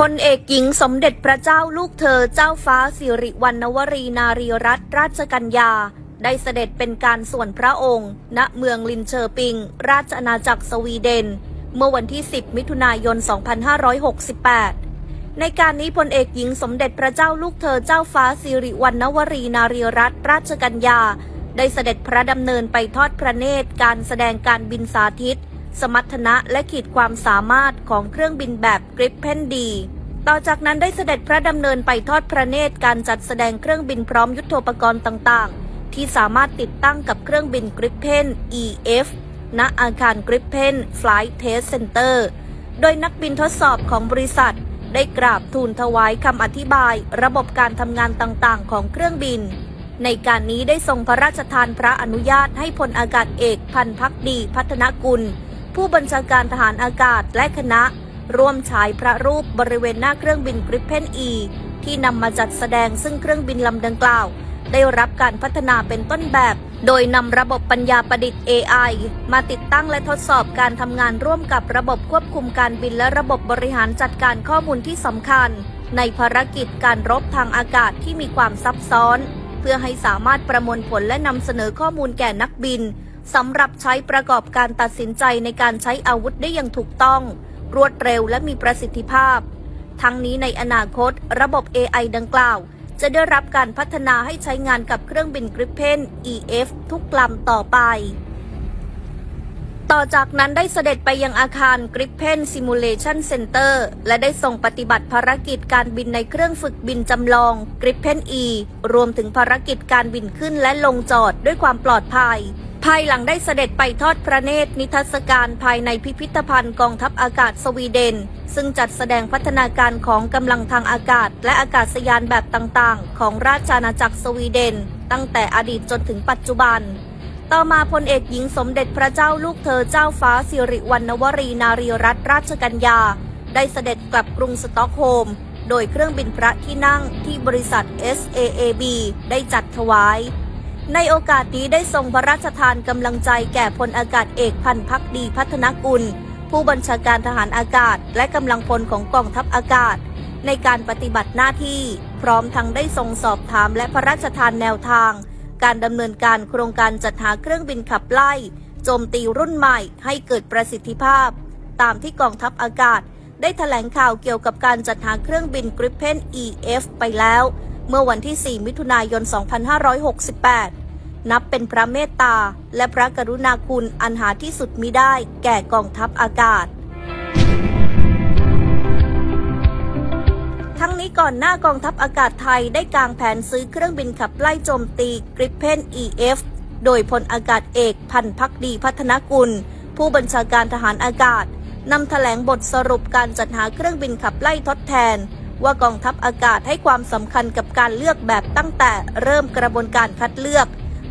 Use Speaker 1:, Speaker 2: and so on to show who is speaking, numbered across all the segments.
Speaker 1: พลเอกหญิงสมเด็จพระเจ้าลูกเธอเจ้าฟ้าสิริวัณวรีนารีรัตนราชกัญญา ได้เสด็จเป็นการส่วนพระองค์ ณเมืองลินเชอร์ปิง ราชอาณาจักรสวีเดน เมื่อวันที่ 10 มิถุนายน 2568 ในการนี้พลเอกหญิงสมเด็จพระเจ้าลูกเธอเจ้าฟ้าสิริวัณวรีนารีรัตนราชกัญญา ได้เสด็จพระดำเนินไปทอดพระเนตรการแสดงการบินสาธิต สมรรถนะและขีดความสามารถของเครื่องบินแบบกริปเพนดี ต่อจากนั้นได้เสด็จพระดำเนินไปทอดพระเนตรการจัดแสดงเครื่องบินพร้อมยุทโธปกรณ์ต่างๆ ที่สามารถติดตั้งกับเครื่องบินกริปเพน EF ณอาคารกริปเพน Flight Test Center โดยนักบินทดสอบของบริษัท ได้กราบทูลถวายคำอธิบาย ระบบการทำงานต่างๆ ของเครื่องบิน ในการนี้ได้ทรงพระราชทานพระอนุญาตให้พลอากาศเอกพันพักดีพัฒนกุล ผู้บัญชาการทหารอากาศและคณะ ร่วมฉายพระรูปบริเวณหน้าเครื่องบินกริปเพนอี ที่นำมาจัดแสดงซึ่งเครื่องบินลำดังกล่าว ได้รับการพัฒนาเป็นต้นแบบ โดยนำระบบปัญญาประดิษฐ์ AI มาติดตั้งและทดสอบการทำงานร่วมกับระบบควบคุมการบินและระบบบริหารจัดการข้อมูลที่สำคัญ ในภารกิจการรบทางอากาศที่มีความซับซ้อน เพื่อให้สามารถประมวลผลและนำเสนอข้อมูลแก่นักบิน สำหรับใช้ประกอบการตัดสินใจในการใช้อาวุธได้อย่างถูกต้อง รวดเร็วและมีประสิทธิภาพ ทั้งนี้ในอนาคต ระบบ AI ดังกล่าว จะได้รับการพัฒนาให้ใช้งานกับเครื่องบินกริปเพน EF ทุกลำต่อไป ต่อจากนั้นได้เสด็จไปยังอาคาร Gripen Simulation Center และได้ส่งปฏิบัติภารกิจการบินในเครื่องฝึกบินจำลอง Gripen E รวมถึงภารกิจการบินขึ้นและลงจอดด้วยความปลอดภัย ภายหลังได้เสด็จไปทอดพระเนตรนิทรรศการภายในพิพิธภัณฑ์กองทัพอากาศสวีเดน ซึ่งจัดแสดงพัฒนาการของกำลังทางอากาศ และอากาศยานแบบต่างๆ ของราชอาณาจักรสวีเดน ตั้งแต่อดีตจนถึงปัจจุบัน ต่อมาพลเอกหญิงสมเด็จพระเจ้าลูกเธอเจ้าฟ้าสิริวัณวรีนารีรัตนราชกัญญา ได้เสด็จกลับกรุงสต็อกโฮล์มโดยเครื่องบินพระที่นั่งที่บริษัท SAAB ได้จัดถวาย ในโอกาสนี้ได้ทรงพระราชทานกำลังใจแก่พลอากาศเอกพันพักดีพัฒนกุล ผู้บัญชาการทหารอากาศ และกำลังพลของกองทัพอากาศ ในการปฏิบัติหน้าที่ พร้อมทั้งได้ทรงสอบถามและพระราชทานแนวทาง การดำเนินการโครงการจัดหาเครื่องบินขับไล่โจมตีรุ่นใหม่ให้เกิดประสิทธิภาพ ตามที่กองทัพอากาศ ได้แถลงข่าวเกี่ยวกับการจัดหาเครื่องบิน Gripen EF ไปแล้ว เมื่อวันที่ 4 มิถุนายน 2568 นับเป็นพระเมตตา และพระกรุณาคุณอันหาที่สุดมิได้แก่กองทัพอากาศ ทั้งนี้ก่อนหน้ากองทัพอากาศไทยได้กางแผนซื้อเครื่องบินขับไล่โจมตี Gripen EF โดยพลอากาศเอกพันพักดีพัฒนกุล ผู้บัญชาการทหารอากาศนำแถลงบทสรุปการจัดหาเครื่องบินขับไล่ทดแทน ว่ากองทัพอากาศให้ความสำคัญกับการเลือกแบบตั้งแต่เริ่มกระบวนการคัดเลือก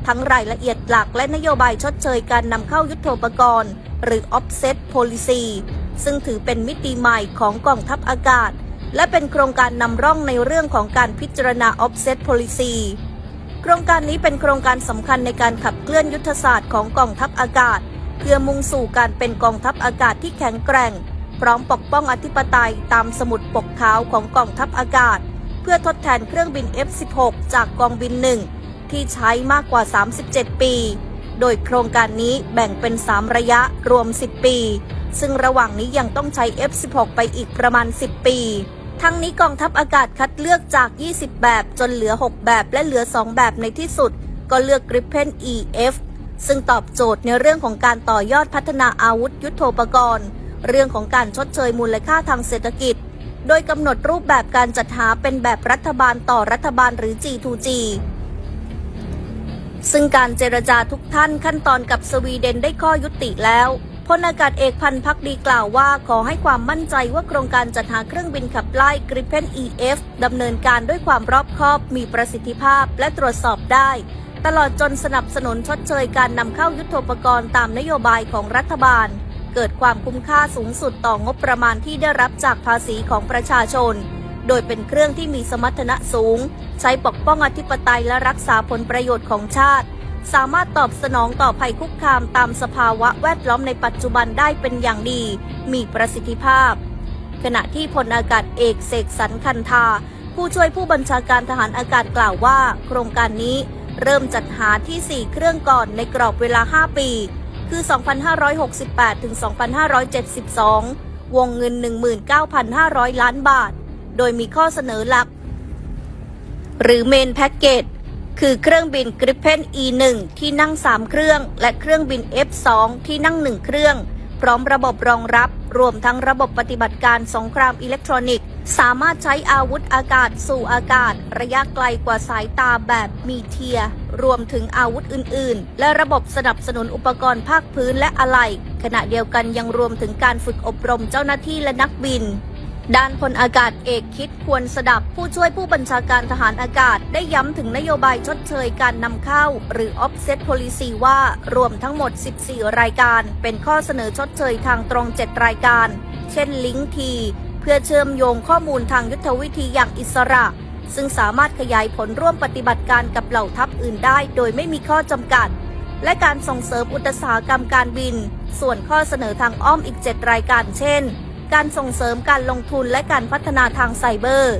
Speaker 1: ทั้งรายละเอียดหลักและนโยบายชดเชยการนำเข้ายุทโธปกรณ์ หรือ offset policy ซึ่งถือเป็นมิติใหม่ของกองทัพอากาศ และเป็นโครงการนำร่องในเรื่องของการพิจารณา offset policy โครงการนี้เป็นโครงการสำคัญในการขับเคลื่อนยุทธศาสตร์ของกองทัพอากาศ เพื่อมุ่งสู่การเป็นกองทัพอากาศที่แข็งแกร่ง ร้อมปกป้องอธิปไตยตามสมุดปกขาวของกองทัพอากาศ เพื่อทดแทนเครื่องบิน F-16 จากกองบินหนึ่งที่ใช้มากกว่า 37 ปี โดยโครงการนี้แบ่งเป็น 3 ระยะรวม 10 ปี ซึ่งระหว่างนี้ยังต้องใช้ F-16 ไปอีกประมาณ 10 ปี ทั้งนี้กองทัพอากาศคัดเลือกจาก 20 แบบจนเหลือ 6 แบบและเหลือ 2 แบบในที่สุด ก็เลือก Gripen EF ซึ่งตอบโจทย์ในเรื่องของการต่อยอดพัฒนาอาวุธยุโทโธปกรณ์ เรื่องของการชดเชยมูลค่าทางเศรษฐกิจ โดยกำหนดรูปแบบการจัดหาเป็นแบบรัฐบาลต่อรัฐบาลหรือ G2G ซึ่งการเจรจาทุกท่านขั้นตอนกับสวีเดนได้ข้อยุติแล้วพลอากาศเอกพันพักดีกล่าวว่าขอให้ความมั่นใจว่าโครงการจัดหาเครื่องบินขับไล่ Gripen EF ดำเนินการด้วยความรอบคอบมีประสิทธิภาพและตรวจสอบได้ ตลอดจนสนับสนุนชดเชยการนำเข้ายุทโธปกรณ์ตามนโยบายของรัฐบาล เกิดความคุ้มค่าสูงสุดต่องบประมาณที่ได้รับจากภาษีของประชาชน โดยเป็นเครื่องที่มีสมรรถนะสูง ใช้ปกป้องอธิปไตยและรักษาผลประโยชน์ของชาติ สามารถตอบสนองต่อภัยคุกคามตามสภาวะแวดล้อมในปัจจุบันได้เป็นอย่างดี มีประสิทธิภาพ ขณะที่พลอากาศเอกเสกสรรคันธาผู้ช่วยผู้บัญชาการทหารอากาศกล่าวว่า โครงการนี้เริ่มจัดหาที่ 4 เครื่องก่อนในกรอบเวลา 5 ปี คือ 2568 ถึง 2572 วงเงิน 19,500 ล้านบาท โดยมีข้อเสนอหลัก หรือเมนแพ็กเกจ คือเครื่องบินกริปเพน E1 ที่นั่ง 3 เครื่อง และเครื่องบิน F2 ที่นั่ง 1 เครื่อง พร้อมระบบรองรับ รวมทั้งระบบปฏิบัติการสงครามอิเล็กทรอนิกส์ สามารถใช้อาวุธอากาศสู่อากาศ ระยะไกลกว่าสายตาแบบมีเทีย รวมถึงอาวุธอื่น ๆ และระบบสนับสนุนอุปกรณ์ภาคพื้นและอะไหล่ขณะเดียวกันยังรวมถึงการฝึกอบรมเจ้าหน้าที่และนักบิน ด้านพลอากาศเอกคิดควรสดับผู้ช่วยผู้บัญชาการทหารอากาศ ได้ย้ำถึงนโยบายชดเชยการนำเข้า หรือ offset policy ว่ารวมทั้งหมด 14 รายการ เป็นข้อเสนอชดเชยทางตรง 7 รายการ เช่นลิงก์ทีเพื่อเชื่อมโยงข้อมูลทางยุทธวิธีอย่างอิสระ ซึ่งสามารถขยายผลร่วมปฏิบัติการกับเหล่าทัพอื่นได้ โดยไม่มีข้อจำกัด และการส่งเสริมอุตสาหกรรมการบิน ส่วนข้อเสนอทางอ้อมอีก 7 รายการเช่น การส่งเสริมการลงทุนและการพัฒนาทางไซเบอร์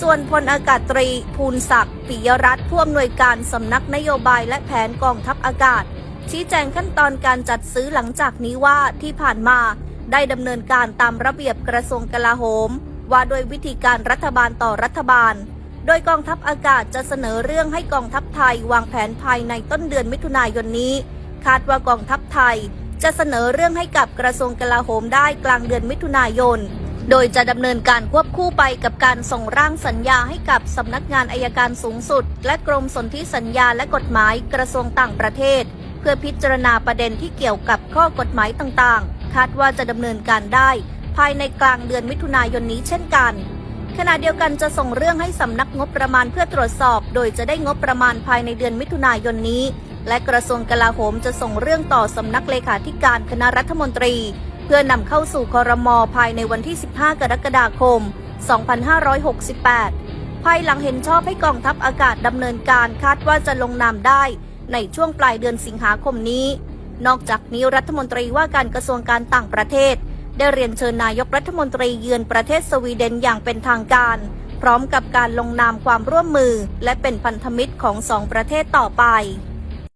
Speaker 1: ส่วนพลอากาศตรีภูลศักดิ์ปิยรัตน์ผู้อำนวยการสำนักนโยบายและแผนกองทัพอากาศ ชี้แจงขั้นตอนการจัดซื้อหลังจากนี้ว่าที่ผ่านมาได้ดำเนินการตามระเบียบกระทรวงกลาโหม ว่าโดยวิธีการรัฐบาลต่อรัฐบาล โดยกองทัพอากาศจะเสนอเรื่องให้กองทัพไทยวางแผนภายในต้นเดือนมิถุนายนนี้ คาดว่ากองทัพไทย จะเสนอเรื่องให้กับกระทรวงกลาโหมได้กลางเดือนมิถุนายน โดยจะดำเนินการควบคู่ไปกับการส่งร่างสัญญาให้กับสำนักงานอายการสูงสุด และกรมสนธิสัญญาและกฎหมายกระทรวงต่างประเทศ เพื่อพิจารณาประเด็นที่เกี่ยวกับข้อกฎหมายต่างๆ คาดว่าจะดำเนินการได้ ภายในกลางเดือนมิถุนายนนี้เช่นกันขณะเดียวกันจะส่งเรื่องให้สำนักงบประมาณเพื่อตรวจสอบ โดยจะได้งบประมาณภายในเดือนมิถุนายนนี้ และกระทรวงกลาโหมจะส่งเรื่องต่อสำนักเลขาธิการคณะรัฐมนตรี เพื่อนำเข้าสู่คอรมอภายในวันที่ 15 กรกฎาคม 2568 ภายหลังเห็นชอบให้กองทัพอากาศดำเนินการคาดว่าจะลงนามได้ในช่วงปลายเดือนสิงหาคมนี้ นอกจากนี้รัฐมนตรีว่าการกระทรวงการต่างประเทศ ได้เรียนเชิญนายกรัฐมนตรีเยือนประเทศสวีเดนอย่างเป็นทางการ พร้อมกับการลงนามความร่วมมือ และเป็นพันธมิตรของสองประเทศต่อไป